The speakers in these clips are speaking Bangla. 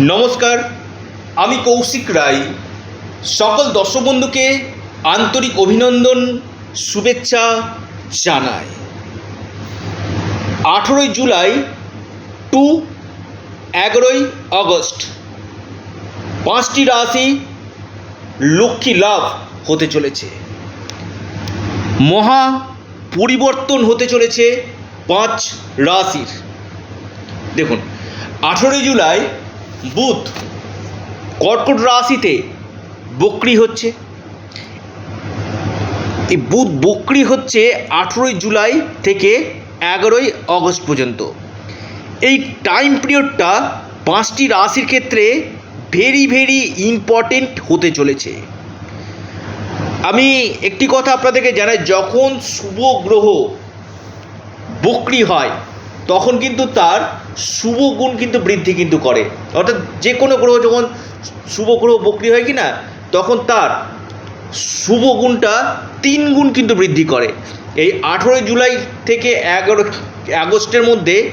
নমস্কার, আমি কৌশিক রায়। সকল দর্শক বন্ধুকে আন্তরিক অভিনন্দন, শুভেচ্ছা জানাই। আঠেরোই জুলাই টু এগারোই আগস্ট। পাঁচটি রাশি লক্ষ্মী লাভ হতে চলেছে। মহা পরিবর্তন হতে চলেছে পাঁচ রাশির। দেখুন, আঠেরোই জুলাই বুধ কর্কট রাশিতে বক্রি হচ্ছে। এই বুধ বক্রি হচ্ছে আঠেরোই জুলাই থেকে এগারোই আগস্ট পর্যন্ত। এই টাইম পিরিয়ডটা পাঁচটি রাশির ক্ষেত্রে ভেরি ভেরি ইম্পর্টেন্ট হতে চলেছে। আমি একটি কথা আপনাদেরকে জানাই, যখন শুভ গ্রহ বক্রি হয়, তখন কিন্তু তার শুভ গুণ কিন্তু বৃদ্ধি কিন্তু করে। অর্থাৎ যে কোনো গ্রহ যখন শুভ গ্রহ বক্রি হয় কি না তখন তার শুভ গুণটা তিন গুণ কিন্তু বৃদ্ধি করে। এই আঠেরোই জুলাই থেকে এগারো, আগস্টের মধ্যে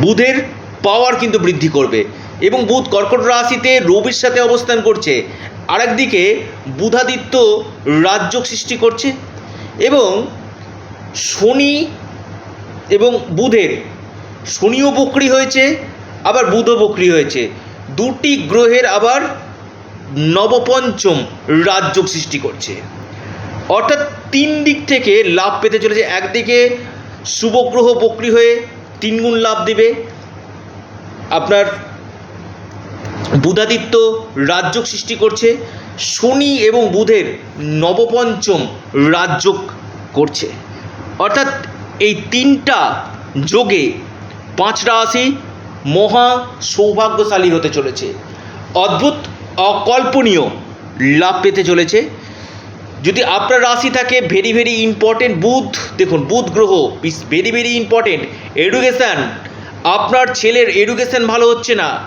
বুধের পাওয়ার কিন্তু বৃদ্ধি করবে এবং বুধ কর্কট রাশিতে রবির সাথে অবস্থান করছে। আরেকদিকে বুধাদিত্য রাজ্য সৃষ্টি করছে এবং শনি এবং বুধের শনিও বক্রি হয়েছে, আবার বুধও বক্রি হয়েছে। দুটি গ্রহের আবার নবপঞ্চম রাজ্য সৃষ্টি করছে। অর্থাৎ তিন দিক থেকে লাভ পেতে চলেছে। একদিকে শুভ গ্রহ বক্রি হয়ে তিনগুণ লাভ দেবে। আপনার বুধাদিত্য রাজ্য সৃষ্টি করছে। শনি এবং বুধের নবপঞ্চম রাজ্য করছে। অর্থাৎ এই তিনটা যোগে পাঁচ রাশি মহা সৌভাগ্যশালী হতে চলেছে। অদ্ভুত, অকল্পনীয় লাভ পেতে চলেছে। যদি আপনার রাশি থাকে ভেরি ভেরি ইম্পর্টেন্ট বুধ, দেখুন বুধ গ্রহ ভেরি ভেরি ইম্পর্টেন্ট এডুকেশান আপনার ছেলের এডুকেশান ভালো হচ্ছে না।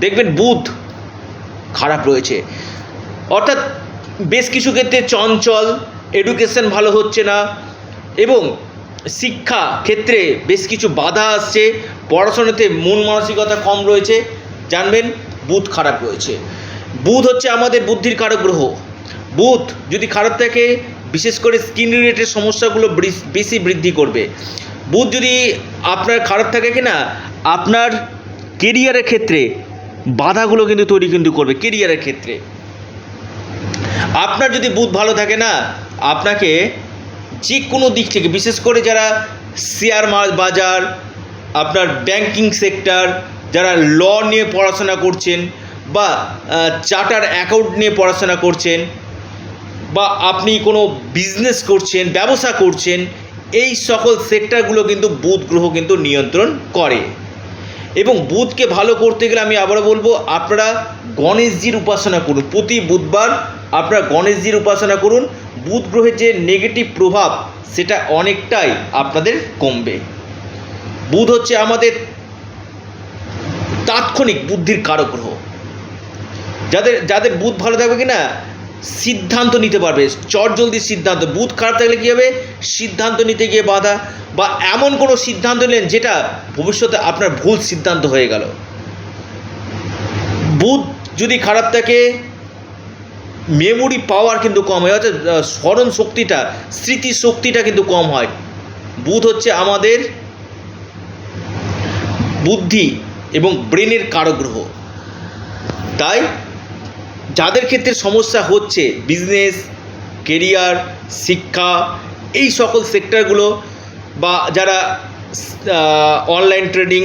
দেখবেন বুধ খারাপ রয়েছে। অর্থাৎ বেশ কিছু ক্ষেত্রে চঞ্চল এডুকেশন ভালো হচ্ছে না। এবং শিক্ষা ক্ষেত্রে বেশ কিছু বাধা আসছে। পড়াশোনাতে মন মানসিকতা কম রয়েছে। জানবেন, বুধ খারাপ রয়েছে। বুধ হচ্ছে আমাদের বুদ্ধির কারক গ্রহ। বুধ যদি খারাপ থাকে, বিশেষ করে স্কিন রিলেটেড সমস্যাগুলো বেশি বৃদ্ধি করবে। বুধ যদি আপনার খারাপ থাকে কি না আপনার কেরিয়ারের ক্ষেত্রে বাধাগুলো কিন্তু তৈরি কিন্তু করবে কেরিয়ারের ক্ষেত্রে। আপনার যদি বুধ ভালো থাকে না, আপনাকে যে কোনো দিক থেকে, বিশেষ করে যারা শেয়ার বাজার, আপনার ব্যাংকিং সেক্টর যারা ল নিয়ে পড়াশোনা করছেন বা চার্টার অ্যাকাউন্ট নিয়ে পড়াশোনা করছেন বা আপনি কোনো বিজনেস করছেন, ব্যবসা করছেন, এই সকল সেক্টরগুলো কিন্তু বুধ গ্রহ কিন্তু নিয়ন্ত্রণ করে। এবং বুধকে ভালো করতে গেলে আমি আবারও বলব, আপনারা গণেশজির উপাসনা করুন। প্রতি বুধবার আপনারা গণেশজির উপাসনা করুন বুধ গ্রহের যে নেগেটিভ প্রভাব, সেটা অনেকটাই আপনাদের কমবে। বুধ হচ্ছে আমাদের তাৎক্ষণিক বুদ্ধির কারক গ্রহ যাদের যাদের বুধ ভালো থাকবে কি না সিদ্ধান্ত নিতে পারবে। চট জলদি সিদ্ধান্ত। বুধ খারাপ থাকলে কী হবে? সিদ্ধান্ত নিতে গিয়ে বাধা। বা এমন কোনো সিদ্ধান্ত নিলেন যেটা ভবিষ্যতে আপনার ভুল সিদ্ধান্ত হয়ে গেল। বুধ যদি খারাপ থাকে মেমোরি পাওয়ার কিন্তু কম হয়, অর্থাৎ স্মরণ শক্তিটা, স্মৃতি শক্তিটা কিন্তু কম হয়। বুধ হচ্ছে আমাদের বুদ্ধি এবং ব্রেনের কারক গ্রহ তাই যাদের ক্ষেত্রে সমস্যা হচ্ছে, বিজনেস, কেরিয়ার, শিক্ষা, এই সকল সেক্টরগুলো বা যারা অনলাইন ট্রেডিং,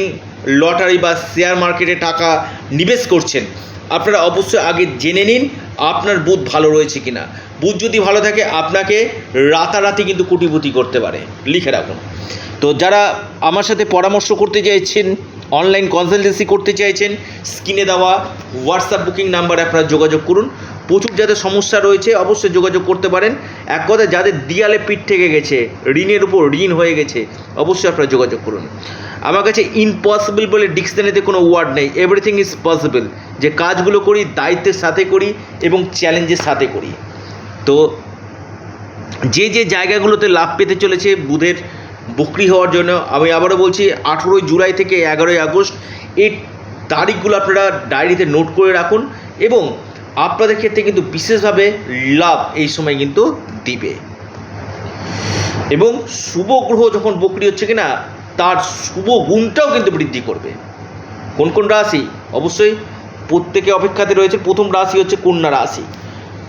লটারি বা শেয়ার মার্কেটে টাকা নিবেশ করছেন, আপনারা অবশ্যই আগে জেনে নিন আপনার বুধ ভালো রয়েছে কিনা? বুধ যদি ভালো থাকে, আপনাকে রাতারাতি কিন্তু কোটিপতি করতে পারে। লিখে রাখুন। তো যারা আমার সাথে পরামর্শ করতে চাইছেন অনলাইন কনসালটেন্সি করতে চাইছেন, স্ক্রিনে দেওয়া হোয়াটসঅ্যাপ বুকিং নাম্বারে আপনারা যোগাযোগ করুন। প্রচুর যাদের সমস্যা রয়েছে, অবশ্যই যোগাযোগ করতে পারেন। এক কথা, যাদের দিয়ালে পিঠ থেকে গেছে, ঋণের উপর ঋণ হয়ে গেছে, অবশ্যই আপনারা যোগাযোগ করুন। আমার কাছে ইম্পসিবল বলে ডিকশনারিতে কোনো ওয়ার্ড নেই। এভরিথিং ইজ পসিবল যে কাজগুলো করি, দায়িত্বের সাথে করি এবং চ্যালেঞ্জের সাথে করি। তো যে যে জায়গাগুলোতে লাভ পেতে চলেছে বুধের বকরি হওয়ার জন্য, আমি আবারও বলছি, আঠেরোই জুলাই থেকে এগারোই আগস্ট, এই তারিখগুলো আপনারা ডায়েরিতে নোট করে রাখুন এবং আপনাদের ক্ষেত্রে কিন্তু বিশেষভাবে লাভ এই সময় কিন্তু দিবে। এবং শুভ গ্রহ যখন বকরি হচ্ছে কিনা তার শুভ গুণটাও কিন্তু বৃদ্ধি করবে। কোন কোন রাশি? অবশ্যই প্রত্যেকে অপেক্ষাতে রয়েছে, প্রথম রাশি হচ্ছে কন্যা রাশি।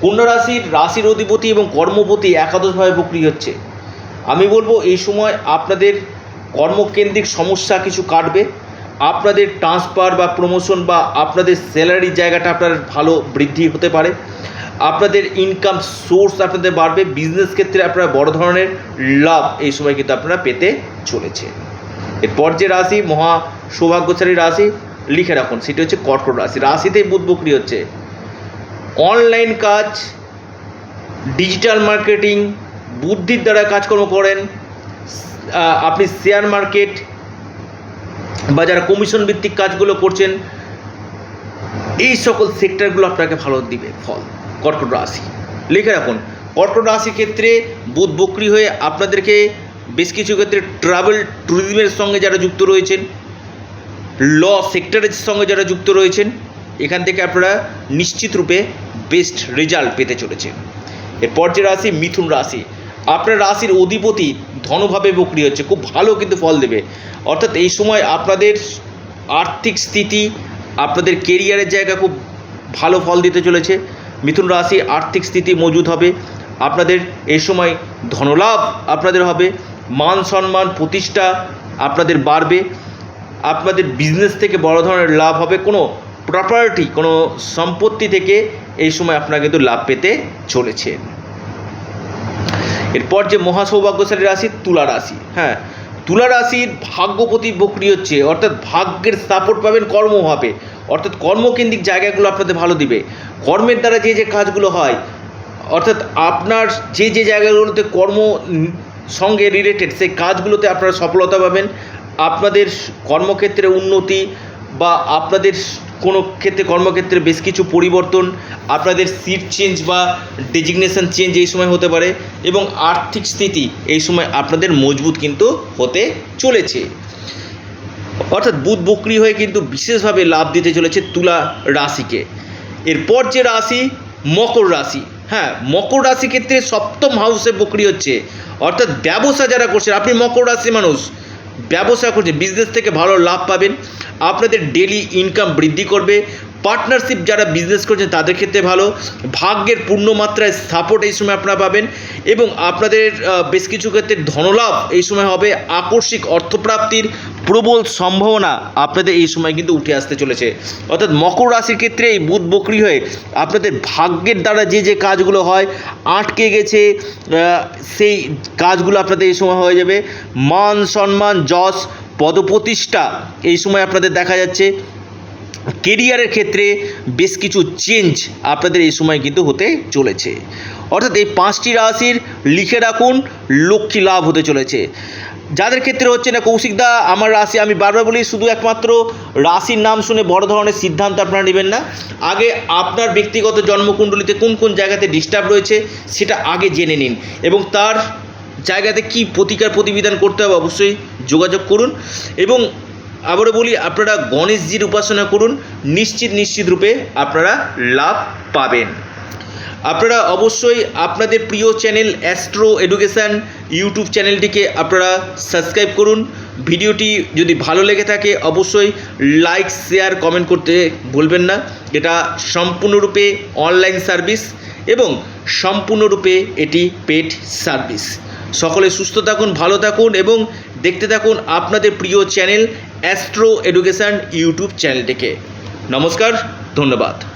কন্যা রাশির রাশির অধিপতি এবং কর্মপতি একাদশভাবে বকরি হচ্ছে। আমি বলব, এই সময় আপনাদের কর্মকেন্দ্রিক সমস্যা কিছু কাটবে। আপনাদের ট্রান্সফার বা প্রমোশন বা আপনাদের স্যালারির জায়গাটা আপনার ভালো বৃদ্ধি হতে পারে। আপনাদের ইনকাম সোর্স আপনাদের বাড়বে। বিজনেস ক্ষেত্রে আপনারা বড় ধরনের লাভ এই সময় কিন্তু আপনারা পেতে চলেছে এরপর যে রাশি, মহা সৌভাগ্যশালী রাশি, লিখে রাখুন, সেটি হচ্ছে কর্কট রাশি। রাশিতেই বুধ বকরি হচ্ছে। অনলাইন কাজ, ডিজিটাল মার্কেটিং, বুদ্ধির দ্বারা কাজকর্ম করেন আপনি শেয়ার মার্কেট বা যারা কমিশন ভিত্তিক কাজগুলো করছেন, এই সকল সেক্টরগুলো আপনাকে ভালো দিবে ফল, কর্কট রাশি। লিখে রাখুন, কর্কট রাশির ক্ষেত্রে বুধ বকরি হয়ে আপনাদেরকে বেশ কিছু ক্ষেত্রে ট্রাভেল ট্যুরিজমের সঙ্গে যারা যুক্ত রয়েছেন ল সেক্টরের সঙ্গে যারা যুক্ত রয়েছেন, এখান থেকে আপনারা নিশ্চিত রূপে বেস্ট রেজাল্ট পেতে চলেছেন। এরপর যে রাশি, মিথুন রাশি। আপনার রাশির অধিপতি ধনভাবে বকরি হচ্ছে, খুব ভালো কিন্তু ফল দেবে। অর্থাৎ এই সময় আপনাদের আর্থিক স্থিতি, আপনাদের কেরিয়ারের জায়গা খুব ভালো ফল দিতে চলেছে। মিথুন রাশি, আর্থিক স্থিতি মজুদ হবে। আপনাদের এই সময় ধনলাভ আপনাদের হবে। মান সম্মান, প্রতিষ্ঠা আপনাদের বাড়বে। আপনাদের বিজনেস থেকে বড় ধরনের লাভ হবে। কোনো প্রপার্টি কোনো সম্পত্তি থেকে এই সময় আপনারা কিন্তু লাভ পেতে চলেছেন এরপর যে মহাসৌভাগ্যশালী রাশি, তুলা রাশি। হ্যাঁ তুলা রাশির ভাগ্যপতি বকরি হচ্ছে, অর্থাৎ ভাগ্যের সাপোর্ট পাবেন কর্মভাবে। অর্থাৎ কর্মকেন্দ্রিক জায়গাগুলো আপনাদের ভালো দিবে। কর্মের দ্বারা যে যে কাজগুলো হয়, অর্থাৎ আপনার যে যে জায়গাগুলোতে কর্ম সঙ্গে রিলেটেড সেই কাজগুলোতে আপনারা সফলতা পাবেন। আপনাদের কর্মক্ষেত্রে উন্নতি বা আপনাদের কোনো ক্ষেত্রে কর্মক্ষেত্রে বেশ কিছু পরিবর্তন, আপনাদের সিট চেঞ্জ বা ডেজিগনেশন চেঞ্জ এই সময় হতে পারে এবং আর্থিক স্থিতি এই সময় আপনাদের মজবুত কিন্তু হতে চলেছে। অর্থাৎ বুধ বকরি হয়ে কিন্তু বিশেষভাবে লাভ দিতে চলেছে তুলা রাশিকে। এরপর যে রাশি মকর রাশি। হ্যাঁ মকর রাশি ক্ষেত্রে সপ্তম হাউসে বকরি হচ্ছে। অর্থাৎ ব্যবসা যারা করছেন, আপনি মকর রাশি মানুষ, ব্যবসা করছেন বিজনেস থেকে ভালো লাভ পাবেন। আপনাদের ডেলি ইনকাম বৃদ্ধি করবে। পার্টনারশিপ যারা বিজনেস করছেন, তাদের ক্ষেত্রে ভালো। ভাগ্যের পূর্ণ মাত্রায় সাপোর্ট এই সময় আপনারা পাবেন এবং আপনাদের বেশ কিছু ক্ষেত্রে ধনলাভ এই সময় হবে। আকস্মিক অর্থপ্রাপ্তির প্রবল সম্ভাবনা আপনাদের এই সময় কিন্তু উঠে আসতে চলেছে। অর্থাৎ মকর রাশির ক্ষেত্রে এই বুধ বকরি হয়ে আপনাদের ভাগ্যের দ্বারা যে যে কাজগুলো হয়, আটকে গেছে সেই কাজগুলো আপনাদের এই সময় হয়ে যাবে। মান সম্মান, যশ, পদপ্রতিষ্ঠা এই সময় আপনাদের দেখা যাচ্ছে। কেরিয়ারের ক্ষেত্রে বেশ কিছু চেঞ্জ আপনাদের এই সময় কিন্তু হতে চলেছে। অর্থাৎ এই পাঁচটি রাশির লিখে রাখুন, লক্ষ্মী লাভ হতে চলেছে। যাদের ক্ষেত্রে হচ্ছে না কৌশিকদা আমার রাশি, আমি বারবার বলি শুধু একমাত্র রাশির নাম শুনে বড় ধরনের সিদ্ধান্ত আপনারা নেবেন না। আগে আপনার ব্যক্তিগত জন্মকুণ্ডলিতে কোন কোন জায়গাতে ডিস্টার্ব রয়েছে সেটা আগে জেনে নিন এবং তার জায়গাতে কি প্রতিকার প্রতিবিধান করতে হবে অবশ্যই যোগাযোগ করুন এবং আবারও বলি আপনারা গণেশজির উপাসনা করুন, নিশ্চিত নিশ্চিত রূপে আপনারা লাভ পাবেন। আপনারা অবশ্যই আপনাদের প্রিয় চ্যানেল অ্যাস্ট্রো এডুকেশান ইউটিউব চ্যানেলটিকে আপনারা সাবস্ক্রাইব করুন। ভিডিওটি যদি ভালো লেগে থাকে, অবশ্যই লাইক, শেয়ার, কমেন্ট করতে ভুলবেন না। এটা সম্পূর্ণরূপে অনলাইন সার্ভিস এবং সম্পূর্ণরূপে এটি পেড সার্ভিস। সকলে সুস্থ থাকুন, ভালো থাকুন এবং দেখতে থাকুন আপনাদের প্রিয় চ্যানেল অ্যাস্ট্রো এডুকেশান ইউটিউব চ্যানেলটিকে। নমস্কার, ধন্যবাদ।